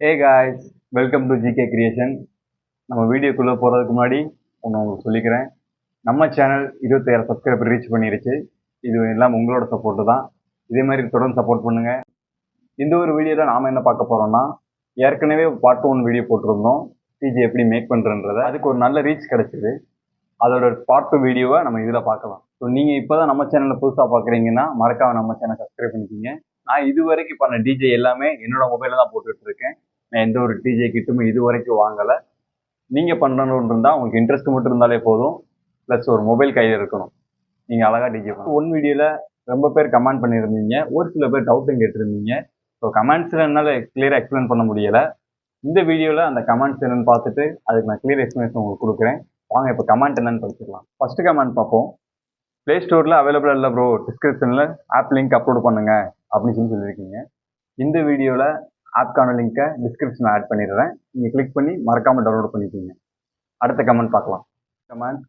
Hey guys welcome to GK creation நம்ம வீடியோக்குள்ளே போகிறதுக்கு முன்னாடி ஒன்று உங்களுக்கு சொல்லிக்கிறேன். நம்ம சேனல் இருபத்தாயிரம் சப்ஸ்கிரைபர் ரீச் பண்ணிருச்சு. இது எல்லாம் உங்களோட சப்போர்ட்டு தான். இதே மாதிரி தொடர்ந்து சப்போர்ட் பண்ணுங்கள் இந்த ஒரு வீடியோவில் நாம் என்ன பார்க்க போகிறோம்னா ஏற்கனவே பார்ட் ஒன் வீடியோ போட்டிருந்தோம். டிஜி எப்படி மேக் பண்ணுறன்றத அதுக்கு ஒரு நல்ல ரீச் கிடச்சிது. அதோட பார்ட் டூ வீடியோவை நம்ம இதில் பார்க்கலாம். ஸோ நீங்கள் இப்போ தான் நம்ம சேனலில் புதுசாக பார்க்குறீங்கன்னா மறக்காம நம்ம சேனல் சப்ஸ்கிரைப் பண்ணிக்கிங்க. நான் இது வரைக்கும் பண்ண டிஜே எல்லாமே என்னோட மொபைலில் தான் போட்டுட்டு இருக்கேன் நான் எந்த ஒரு டிஜே கிட்டுமே இது வரைக்கும் வாங்கலை. நீங்கள் பண்ணணும்னு இருந்தால் உங்களுக்கு இன்ட்ரெஸ்ட் மட்டும் இருந்தாலே போதும். ப்ளஸ் ஒரு மொபைல் கையில் இருக்கணும். நீங்கள் அழகாக டிஜே பண்ணலாம் ஒன் வீடியோவில் ரொம்ப பேர் கமெண்ட் பண்ணியிருந்தீங்க. ஒரு சில பேர் டவுட்டும் கேட்டிருந்தீங்க. ஸோ கமெண்ட்ஸில் என்னால் கிளியராக எக்ஸ்பிளைன் பண்ண முடியலை. இந்த வீடியோவில் அந்த கமெண்ட்ஸ் என்னன்னு பார்த்துட்டு அதுக்கு நான் கிளியர் எக்ஸ்பிளேஷன் உங்களுக்கு கொடுக்குறேன். வாங்க இப்போ கமெண்ட் என்னென்னு படிச்சிடலாம். ஃபஸ்ட்டு கமெண்ட் பார்ப்போம். ப்ளே ஸ்டோரில் அவைலபிள் இல்லை ப்ரோ டிஸ்கிரிப்ஷனில் ஆப் லிங்க் அப்லோட் பண்ணுங்கள் அப்படின்னு சொல்லி சொல்லியிருக்கீங்க. இந்த வீடியோவில் ஆப்கான லிங்க்கை டிஸ்கிரிப்ஷனில் ஆட் பண்ணிடுறேன். நீங்கள் கிளிக் பண்ணி மறக்காமல் டவுன்லோட் பண்ணிக்கிங்க. அடுத்த கமெண்ட் பார்க்கலாம். கமெண்ட்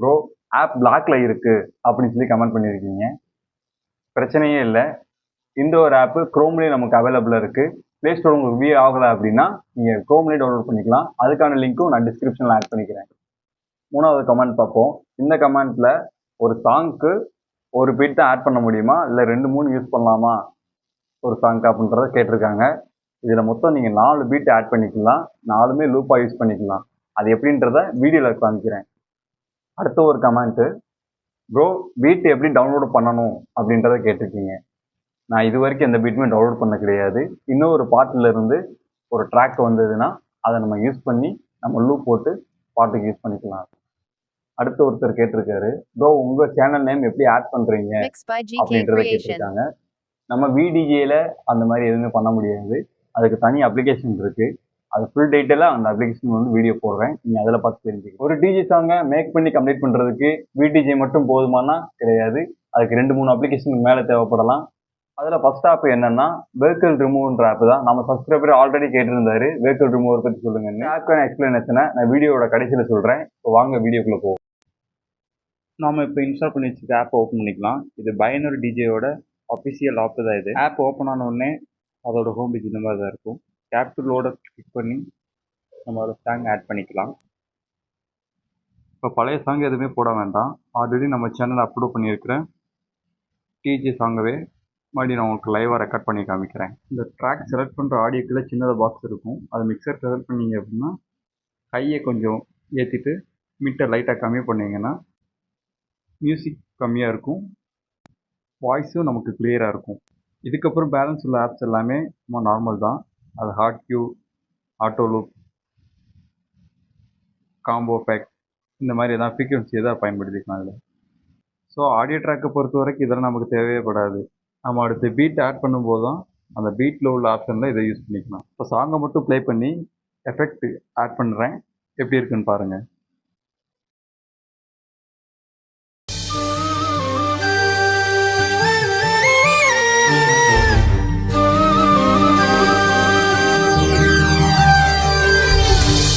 ப்ரோ ஆப் பிளாக்ல இருக்குது அப்படின்னு சொல்லி கமெண்ட் பண்ணியிருக்கீங்க. பிரச்சனையே இல்லை. இந்த ஒரு ஆப்பு க்ரோம்லேயே நமக்கு அவைலபிளாக இருக்குது ப்ளே ஸ்டோர் உங்களுக்கு வியூ ஆகலை அப்படின்னா நீங்கள் க்ரோம்லேயே டவுன்லோட் பண்ணிக்கலாம். அதுக்கான லிங்க்கும் நான் டிஸ்கிரிப்ஷனில் ஆட் பண்ணிக்கிறேன். மூணாவது கமெண்ட் பார்ப்போம். இந்த கமெண்ட்டில் ஒரு சாங்க்கு ஒரு பீட் தான் ஆட் பண்ண முடியுமா? இல்லை ரெண்டு மூணு யூஸ் பண்ணலாமா? ஒரு சாங்க்கு அப்படின்றத கேட்டிருக்காங்க. இதில் மொத்தம் நீங்கள் நாலு பீட் ஆட் பண்ணிக்கலாம். நாலுமே லூப்பாக யூஸ் பண்ணிக்கலாம். அது எப்படின்றத வீடியோவில் காமிக்கிறேன். அடுத்த ஒரு கமெண்ட்டு ப்ரோ பீட் எப்படி டவுன்லோட் பண்ணணும்? அப்படின்றத கேட்டிருக்கீங்க. நான் இது வரைக்கும் எந்த பீட்டுமே டவுன்லோட் பண்ண கிடையாது. இன்னொரு பாட்டில் இருந்து ஒரு ட்ராக் வந்ததுன்னா அதை நம்ம யூஸ் பண்ணி நம்ம லூப் போட்டு பாட்டுக்கு யூஸ் பண்ணிக்கலாம். அடுத்த ஒருத்தர் கேட்டிருக்காரு. ப்ரோ உங்க சேனல் நேம் எப்படி ஆட் பண்றீங்க? அப்படின்றத. கேட்டிருக்காங்க. நம்ம விடிஜேல அந்த மாதிரி எதுவுமே பண்ண முடியாது. அதுக்கு தனி அப்ளிகேஷன் இருக்கு. அது ஃபுல் டீட்டெயிலாக அந்த அப்ளிகேஷன் வந்து வீடியோ போடுறேன். நீங்க அதில் பார்த்து தெரிஞ்சுக்க ஒரு டிஜே சாங்கை மேக் பண்ணி கம்ப்ளீட் பண்றதுக்கு விடிஜே மட்டும் போதுமானா கிடையாது. அதுக்கு ரெண்டு மூணு அப்ளிகேஷனுக்கு மேலே தேவைப்படலாம். அதில் ஃபர்ஸ்ட் ஆப் என்னன்னா வெஹிக்கிள் ரிமூவ்ன்ற ஆப் தான். நம்ம சப்ஸ்கிரைபர் ஆல்ரெடி கேட்டிருந்தாரு. வெஹிக்கிள் ரிமூவர் பற்றி சொல்லுங்க ஆப்கான எக்ஸ்பிளனேஷனை நான் வீடியோட கடைசியில் சொல்கிறேன் இப்போ வாங்க வீடியோக்குள்ளே போவோம். நாம இப்போ இன்ஸ்டால் பண்ணி வச்சுருக்க ஆப்பை ஓப்பன் பண்ணிக்கலாம். இது பயனர் டிஜேயோட அஃபிஷியல் ஆப் தான் இது. ஆப் ஓப்பன் ஆன உடனே அதோட ஹோம் பேஜ் இந்த மாதிரி தான் இருக்கும். கேப்டலோட கிளிக் பண்ணி நம்ம ஒரு சாங் ஆட் பண்ணிக்கலாம். இப்போ பழைய சாங் எதுவுமே போட வேண்டாம். ஆல்ரெடி நம்ம சேனலில் அப்லோட் பண்ணியிருக்கிறேன் டிஜே சாங்கவே மறுபடியும் நான் உங்களுக்கு லைவாக ரெக்கார்ட் பண்ணி காமிக்கிறேன். இந்த ட்ராக் செலக்ட் பண்ணுற ஆடியோக்குள்ளே சின்னதாக பாக்ஸ் இருக்கும். அதை மிக்சர் செலக்ட் பண்ணீங்க அப்படின்னா ஹையை கொஞ்சம் ஏற்றிட்டு மிட்டை லைட்டாக கம்மி பண்ணிங்கன்னா மியூசிக் கம்மியாக இருக்கும். வாய்ஸும் நமக்கு கிளியராக இருக்கும். இதுக்கப்புறம் பேலன்ஸ் உள்ள ஆப்ஸ் எல்லாமே சும்மா நார்மல் தான். அது hot cue auto loop combo pack இந்த மாதிரி எதாவது ஃப்ரீக்வன்சி எதாவது பயன்படுத்திக்கலாம் இதில் ஸோ ஆடியோ ட்ராக்கை பொறுத்த வரைக்கும் இதெல்லாம் நமக்கு தேவையே படாது. நம்ம அடுத்து பீட் ஆட் பண்ணும்போது தான் அந்த பீட்டில் உள்ள ஆப்ஷனில் இதை யூஸ் பண்ணிக்கலாம். இப்போ சாங்கை மட்டும் ப்ளே பண்ணி எஃபெக்ட் ஆட் பண்ணுறேன் எப்படி இருக்குன்னு பாருங்கள்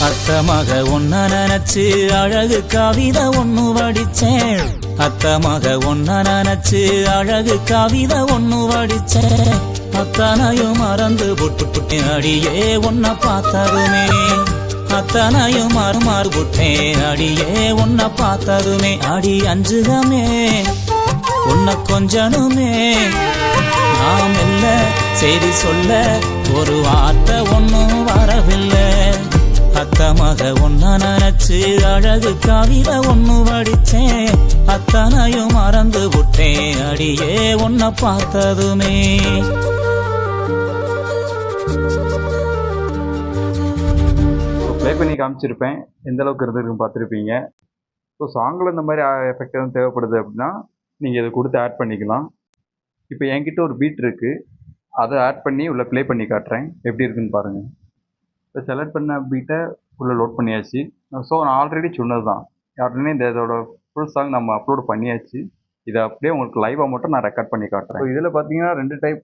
அத்தமாக ஒன்ன நினைச்சு அழகு கவிதை ஒன்னு வடிச்சேன். அத்தமாக ஒன்ன நினைச்சு அழகு கவிதை ஒன்னு வடிச்சேன். அத்தனையும் மறந்து புட்டு புட்டு அடியே உன்னை பார்த்ததுமே. அத்தனையும் மறு மாறு புட்டேன் அடியே உன்னை பார்த்ததுமே. அடி அஞ்சுகமே உன்னை கொஞ்சனுமே. நாம் இல்ல சரி சொல்ல ஒரு வார்த்தை ஒன்னும் வரவில்லை. அத்தமாக ஒன்ன நினைச்சு அழகு கவிதை ஒன்னு வடிச்சேன். அத்தனையும் மறந்து விட்டேன். அடியே உன்னை பார்த்ததுமே. ப்ளே பண்ணி காமிச்சிருப்பேன். எந்த அளவுக்கு இருந்திருக்குன்னு பார்த்துருப்பீங்க. ஸோ சாங்கில் இந்த மாதிரி எஃபெக்ட் எதுவும் தேவைப்படுது அப்படின்னா நீங்கள் இதை கொடுத்து ஆட் பண்ணிக்கலாம். இப்போ என்கிட்ட ஒரு பீட் இருக்குது அதை ஆட் பண்ணி உள்ளே ப்ளே பண்ணி காட்டுறேன். எப்படி இருக்குன்னு பாருங்கள் இப்போ செலக்ட் பண்ண பீட்டை உள்ளே லோட் பண்ணியாச்சு. ஸோ நான் ஆல்ரெடி சொன்னது தான் ஆல்ரெடி இந்த இதோட ஃபுல் சாங் நம்ம அப்லோட் பண்ணியாச்சு. இதை அப்படியே உங்களுக்கு லைவாக மட்டும் நான் ரெக்கார்ட் பண்ணி காட்டுறேன். ஸோ இதில் பார்த்தீங்கன்னா ரெண்டு டைப்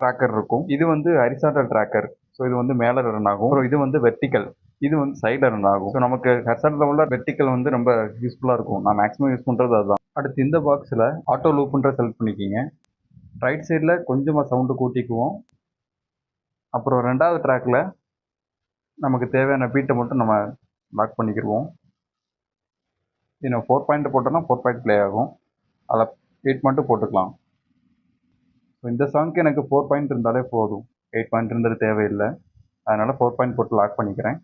ட்ராக்கர் இருக்கும். இது வந்து ஹரிசாண்டல் ட்ராக்கர் ஸோ இது வந்து மேலே ரன் ஆகும். அப்புறம் இது வந்து வெர்டிக்கல் இது வந்து சைடில் ரன் ஆகும். ஸோ நமக்கு ஹரிசாண்டல் உள்ள வெர்டிக்கல் வந்து ரொம்ப யூஸ்ஃபுல்லாக இருக்கும். நான் மேக்ஸிமம் யூஸ் பண்ணுறது அதுதான். அடுத்து இந்த பாக்ஸில் ஆட்டோ லூப்புன்ற செலக்ட் பண்ணிக்கிங்க. ரைட் சைடில் கொஞ்சமாக சவுண்டு கூட்டிக்குவோம். அப்புறம் ரெண்டாவது ட்ராக்கில் நமக்கு தேவையான பீட்டை மட்டும் நம்ம லாக் பண்ணிக்கிடுவோம். இன்னும் ஃபோர் பாயிண்ட் போட்டோம்னா ஃபோர் பாயிண்ட் ப்ளே ஆகும். அதில் எயிட் மட்டும் போட்டுக்கலாம். ஸோ இந்த சாங்க்கு எனக்கு ஃபோர் பாயிண்ட் இருந்தாலே போதும். எயிட் பாயிண்ட் இருந்தது தேவையில்லை. அதனால் ஃபோர் பாயிண்ட் போட்டு லாக் பண்ணிக்கிறேன்.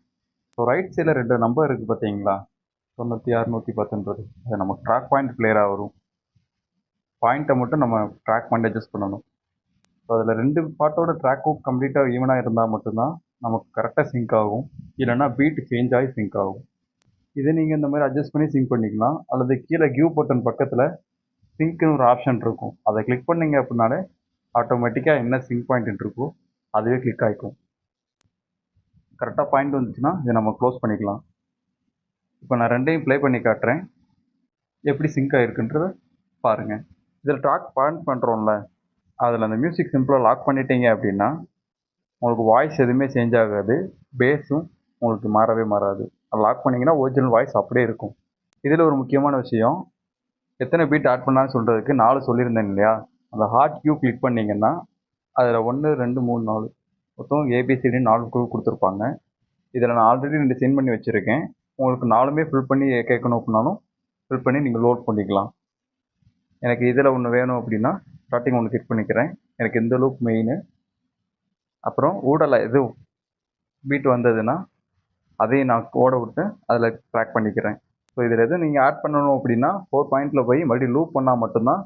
ஸோ ரைட் சைடில் ரெண்டு நம்பர் இருக்குது பார்த்தீங்களா? தொண்ணூற்றி ஆறு நூற்றி அது நமக்கு ட்ராக் பாயிண்ட் பிளேயராக வரும். பாயிண்ட்டை மட்டும் நம்ம ட்ராக் பாயிண்ட் அட்ஜஸ்ட் பண்ணணும். ஸோ அதில் ரெண்டு பாட்டோட ட்ராக்கும் கம்ப்ளீட்டாக ஈவனாக இருந்தால் மட்டும்தான் நமக்கு கரெக்டாக சிங்க் ஆகும். இல்லைன்னா பீட் சேஞ்ச் ஆகி சிங்க் ஆகும். இதை நீங்கள் இந்த மாதிரி அட்ஜஸ்ட் பண்ணி சிங்க் பண்ணிக்கலாம். அல்லது கீழே கியூ பட்டன் பக்கத்தில் சிங்க்னு ஒரு ஆப்ஷன் இருக்கும். அதை கிளிக் பண்ணீங்க அப்படின்னாலே ஆட்டோமேட்டிக்காக என்ன சிங்க் பாயிண்ட் இருக்கோ அதுவே கிளிக் ஆகிக்கும் கரெக்டாக பாயிண்ட் வந்துச்சுன்னா இதை நம்ம க்ளோஸ் பண்ணிக்கலாம். இப்போ நான் ரெண்டையும் ப்ளே பண்ணி காட்டுறேன். எப்படி சிங்க் ஆகிருக்குன்றத பாருங்கள் இதில் ட்ராக் பாயிண்ட் பண்ணுறோம்ல அதில் அந்த மியூசிக் சிம்பிளாக லாக் பண்ணிட்டீங்க அப்படின்னா உங்களுக்கு வாய்ஸ் எதுவுமே சேஞ்ச் ஆகாது பேஸும் உங்களுக்கு மாறவே மாறாது. லாக் பண்ணிங்கன்னா ஒரிஜினல் வாய்ஸ் அப்படியே இருக்கும். இதில் ஒரு முக்கியமான விஷயம் எத்தனை பீட் ஆட் பண்ணான்னு சொல்கிறதுக்கு நாலு சொல்லியிருந்தேன் இல்லையா? அந்த ஹார்ட் கியூ கிளிக் பண்ணிங்கன்னா அதில் ஒன்று ரெண்டு மூணு நாலு. மொத்தம் ஏபிசிடி நாலு குரூப் கொடுத்துருப்பாங்க. இதில் நான் ஆல்ரெடி ரெண்டு சென்ட் பண்ணி வச்சுருக்கேன். உங்களுக்கு நாலுமே ஃபில் பண்ணி கேட்கணும் அப்படின்னாலும் ஃபில் பண்ணி நீங்கள் லோட் பண்ணிக்கலாம். எனக்கு இதில் ஒன்று வேணும் அப்படின்னா ஸ்டார்டிங் ஒன்று கிளிக் பண்ணிக்கிறேன். எனக்கு இந்த லூப் மெயின் அப்புறம் ஊடலை இது பீட் வந்ததுன்னா அதையும் நான் ஓட விட்டு அதில் ட்ராக் பண்ணிக்கிறேன். ஸோ இதில் எதுவும் நீங்கள் ஆட் பண்ணணும் அப்படின்னா ஃபோர் பாயிண்டில் போய் மறுபடியும் லூப் பண்ணால் மட்டும்தான்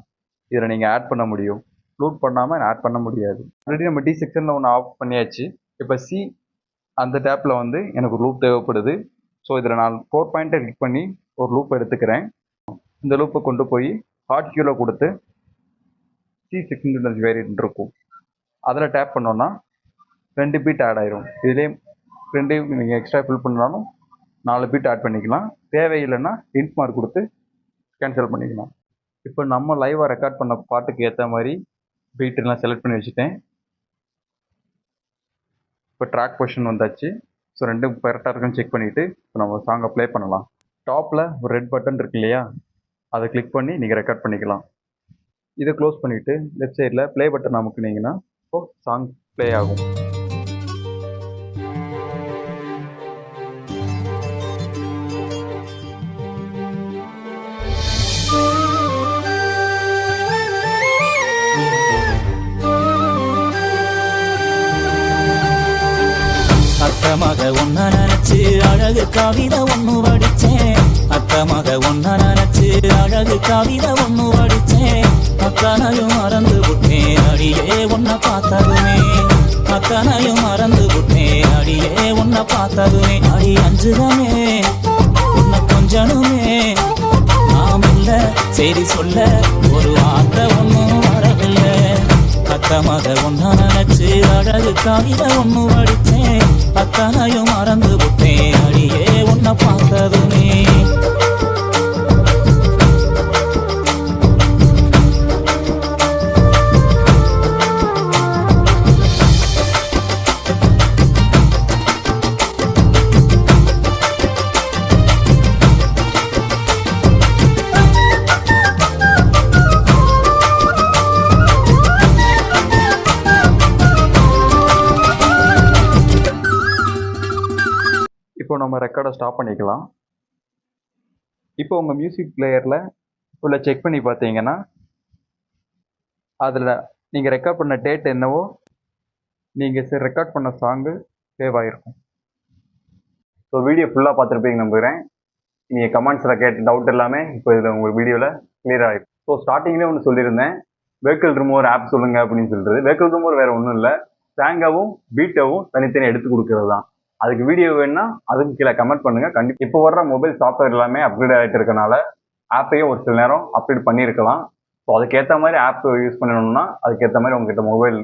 இதில் நீங்கள் ஆட் பண்ண முடியும். லூப் பண்ணாமல் ஆட் பண்ண முடியாது. ஆல்ரெடி நம்ம டி செக்ஷனில் ஒன்று ஆஃப் பண்ணியாச்சு. இப்போ சி அந்த டேப்பில் வந்து எனக்கு லூப் தேவைப்படுது. ஸோ இதில் நான் ஃபோர் பாயிண்ட்டை கிளிக் பண்ணி ஒரு லூப் எடுத்துக்கிறேன். இந்த லூப்பை கொண்டு போய் ஹாட் கியூவில் கொடுத்து சி செக்ஷன் வேரியன்ட் இருக்கும். அதில் டேப் பண்ணோன்னா ரெண்டு பீட் ஆட் ஆயிரும். இதுலேயும் ரெண்டையும் நீங்கள் எக்ஸ்ட்ரா ஃபில் பண்ணாலும் நாலு பீட் ஆட் பண்ணிக்கலாம். தேவையில்லைன்னா இன்ட் மார்க் கொடுத்து கேன்சல் பண்ணிக்கலாம். இப்போ நம்ம லைவாக ரெக்கார்ட் பண்ண பாட்டுக்கு ஏற்ற மாதிரி பீட்டெல்லாம் செலக்ட் பண்ணி வச்சுட்டேன். இப்போ ட்ராக் பொசிஷன் வந்தாச்சு. ஸோ ரெண்டும் கரெக்டாக இருக்குன்னு செக் பண்ணிவிட்டு இப்போ நம்ம சாங்கை ப்ளே பண்ணலாம். டாப்பில் ஒரு ரெட் பட்டன் இருக்கு இல்லையா? அதை கிளிக் பண்ணி நீங்கள் ரெக்கார்ட் பண்ணிக்கலாம். இதை க்ளோஸ் பண்ணிவிட்டு லெஃப்ட் சைடில் ப்ளே பட்டன் அமுக்குனீங்கன்னா இப்போ சாங் ப்ளே ஆகும். அத்தமாக ஒன்ன நினைச்சு அழகு கவிதை ஒண்ணு படிச்சேன் அத்தமாக ஒன்ன நினைச்சு அழகு கவிதை ஒண்ணு படிச்சேன் அத்தனையும் மறந்து விட்டேன் அடியே உன்னை பார்த்ததுமே. அத்தனையும் மறந்து விட்டேன் அடியே உன்னை பார்த்ததுமே. அடி அஞ்சுதமே உன்னை கொஞ்சனுமே. நாம் இல்ல சரி சொல்ல ஒரு வார்த்தை ஒன்றும் மத ஒன்ன நினைச்சு அழகு கவிதை ஒண்ணு வடித்தேன் அத்தனையும் மறந்து விட்டேன். அடியே உன்னை பார்த்ததுமே. இப்போ நம்ம ரெக்கார்டை ஸ்டாப் பண்ணிக்கலாம். இப்போ உங்கள் மியூசிக் பிளேயரில் உள்ள செக் பண்ணி பார்த்தீங்கன்னா அதில் நீங்கள் ரெக்கார்ட் பண்ண டேட் என்னவோ நீங்கள் ரெக்கார்ட் பண்ண சாங்கு சேவ் ஆகிருக்கும் ஸோ வீடியோ ஃபுல்லாக பார்த்துருப்பீங்க நம்புகிறேன். நீங்கள் கமெண்ட்ஸில் கேட்ட டவுட் எல்லாமே இப்போ இதில் உங்கள் வீடியோவில் கிளியர் ஆகிருக்கும் ஸோ ஸ்டார்டிங்லேயே ஒன்று சொல்லியிருந்தேன். வெஹிக்கிள் ரிமூவர் ஆப் சொல்லுங்கள் அப்படின்னு சொல்கிறது வெஹிக்கிள் ரிமூவர் வேறு ஒன்றும் இல்லை. சாங்காவும் பீட்டாவும் தனித்தனி எடுத்து கொடுக்கறது தான் அதுக்கு வீடியோ வேணும்னா அதுக்கு கீழே கமெண்ட் பண்ணுங்க. கண்டிப்பாக இப்போ வர்ற மொபைல் சாஃப்ட்வேர் எல்லாமே அப்கிரேட் ஆகிட்டு இருக்கனால ஆப்பையும் ஒரு சில நேரம் அப்டேட் பண்ணியிருக்கலாம். ஸோ அதுக்கேற்ற மாதிரி ஆப் யூஸ் பண்ணணும்னா அதுக்கேற்ற மாதிரி உங்ககிட்ட மொபைல்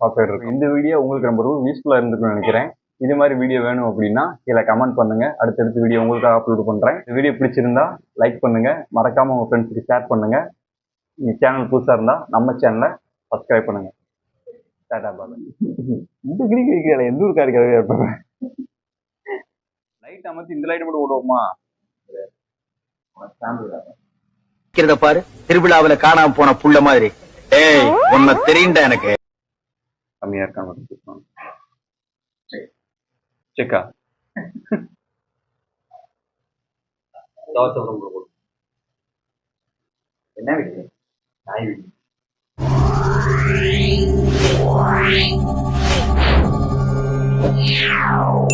சாஃப்ட்வேர் இருக்கும். இந்த வீடியோ உங்களுக்கு ரொம்ப யூஸ்ஃபுல்லாக இருந்துக்குன்னு நினைக்கிறேன். இது மாதிரி வீடியோ வேணும் அப்படின்னா கீழே கமெண்ட் பண்ணுங்க. அடுத்தடுத்து வீடியோ உங்களுக்காக அப்லோட் பண்ணுறேன் இந்த வீடியோ பிடிச்சிருந்தா லைக் பண்ணுங்க. மறக்காம உங்க ஃப்ரெண்ட்ஸுக்கு ஷேர் பண்ணுங்க. இந்த சேனல் புதுசாக இருந்தால் நம்ம சேனலை சப்ஸ்கிரைப் பண்ணுங்க. டாடா பாபா இந்த கிரிக்கெட் எந்த ஒரு இருக்காது இருப்பேன் லைட் அமர்த்தி இந்த லைட் மட்டும் விடுவோமா இருக்கிறத பாரு. திருவிழாவுல காணாம போன புள்ள மாதிரி. ஏய் உன்னை தெரியுண்டா எனக்கு? கம்மியா இருக்கான்னு மட்டும் செக்கா. என்ன வீடு? நாய் வீடு. Yeah.